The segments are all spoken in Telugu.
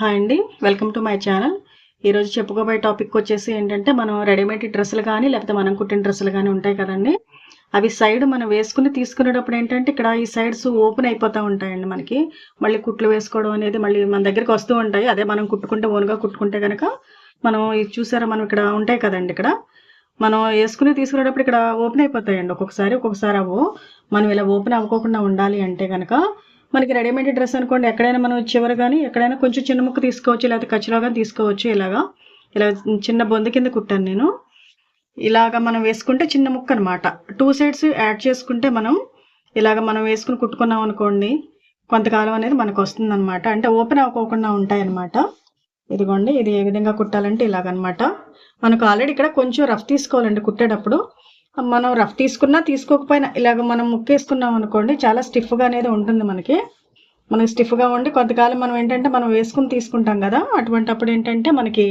హాయ్ అండి. Welcome to my channel. ఈరోజు చెప్పుకోబోయే టాపిక్ వచ్చేసి ఏంటంటే మనం రెడీమేడ్ డ్రెస్సులు కానీ లేకపోతే మనం కుట్టిన డ్రెస్సులు కానీ ఉంటాయి కదండి. అవి సైడ్ మనం వేసుకుని తీసుకునేటప్పుడు ఏంటంటే ఇక్కడ ఈ సైడ్స్ ఓపెన్ అయిపోతూ ఉంటాయండి మనకి. మళ్ళీ కుట్లు వేసుకోవడం అనేది మళ్ళీ మన దగ్గరికి వస్తూ ఉంటాయి. అదే మనం కుట్టుకుంటే ఓన్గా కుట్టుకుంటే కనుక మనం ఇది చూసారా మనం ఇక్కడ ఉంటాయి కదండి ఇక్కడ. మనం వేసుకుని తీసుకునేటప్పుడు ఇక్కడ ఓపెన్ అయిపోతాయండి. ఒక్కొక్కసారి ఒక్కొక్కసారి అవ్వు మనం ఇలా ఓపెన్ అవ్వకోకుండా ఉండాలి అంటే కనుక మనకి రెడీమేడ్ డ్రెస్ అనుకోండి ఎక్కడైనా మనం చివరి కానీ ఎక్కడైనా కొంచెం చిన్న ముక్క తీసుకోవచ్చు లేకపోతే ఖర్చులో కానీ తీసుకోవచ్చు ఇలాగా. ఇలా చిన్న బొంద కింద కుట్టాను నేను. ఇలాగ మనం వేసుకుంటే చిన్న ముక్క అనమాట టూ సైడ్స్ యాడ్ చేసుకుంటే మనం ఇలాగ మనం వేసుకుని కుట్టుకున్నాం అనుకోండి కొంతకాలం అనేది మనకు వస్తుంది అనమాట అంటే ఓపెన్ అవ్వకోకుండా ఉంటాయన్నమాట. ఇదిగోండి ఇది ఏ విధంగా కుట్టాలంటే ఇలాగనమాట మనకు ఆల్రెడీ ఇక్కడ కొంచెం రఫ్ తీసుకోవాలండి కుట్టేటప్పుడు. మనం రఫ్ తీసుకున్నా తీసుకోకపోయినా ఇలాగ మనం ముక్కేసుకున్నాం అనుకోండి చాలా స్టిఫ్గా అనేది ఉంటుంది మనకి. మనకి స్టిఫ్గా ఉండి కొంతకాలం మనం ఏంటంటే మనం వేసుకుని తీసుకుంటాం కదా అటువంటి అప్పుడు ఏంటంటే మనకి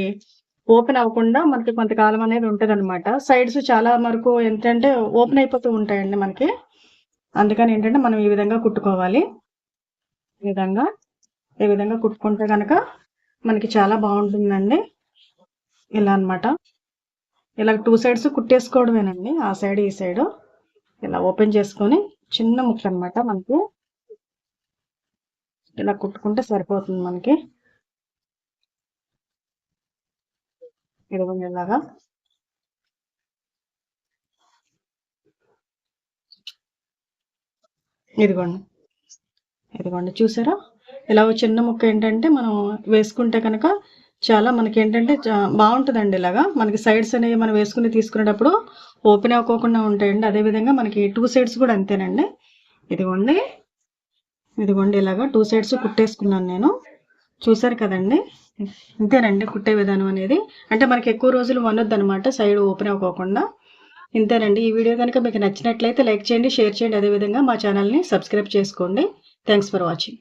ఓపెన్ అవ్వకుండా మనకి కొంతకాలం అనేది ఉంటుంది అనమాట సైడ్స్ చాలా వరకు ఏంటంటే ఓపెన్ అయిపోతూ ఉంటాయండి మనకి. అందుకని ఏంటంటే మనం ఈ విధంగా కుట్టుకోవాలి. ఈ విధంగా ఈ విధంగా కుట్టుకుంటే కనుక మనకి చాలా బాగుంటుందండి. ఇలా అనమాట ఇలా టూ సైడ్స్ కుట్టేసుకోవడమేనండి. ఆ సైడ్ ఈ సైడ్ ఇలా ఓపెన్ చేసుకొని చిన్న ముక్క అనమాట మనకి. ఇలా కుట్టుకుంటే సరిపోతుంది మనకి. ఇదిగోండి ఇలాగా. ఇదిగోండి. ఇదిగోండి చూసారా? ఇలా చిన్న ముక్క ఏంటంటే మనం వేసుకుంటే కనుక చాలా మనకి ఏంటంటే బాగుంటుందండి ఇలాగా. మనకి సైడ్స్ అనేవి మనం వేసుకుని తీసుకునేటప్పుడు ఓపెన్ అవ్వకోకుండా ఉంటాయండి. అదేవిధంగా మనకి టూ సైడ్స్ కూడా అంతేనండి. ఇదిగోండి. ఇదిగోండి ఇలాగా టూ సైడ్స్ కుట్టేసుకున్నాను నేను. చూసారు కదండి? ఇంతేనండి కుట్టే విధానం అనేది. అంటే మనకి ఎక్కువ రోజులు వనొద్దనమాట సైడ్ ఓపెన్ అవ్వకోకుండా. ఇంతేనండి. ఈ వీడియో కనుక మీకు నచ్చినట్లయితే లైక్ చేయండి షేర్ చేయండి. అదేవిధంగా మా ఛానల్ని సబ్స్క్రైబ్ చేసుకోండి. Thanks for watching.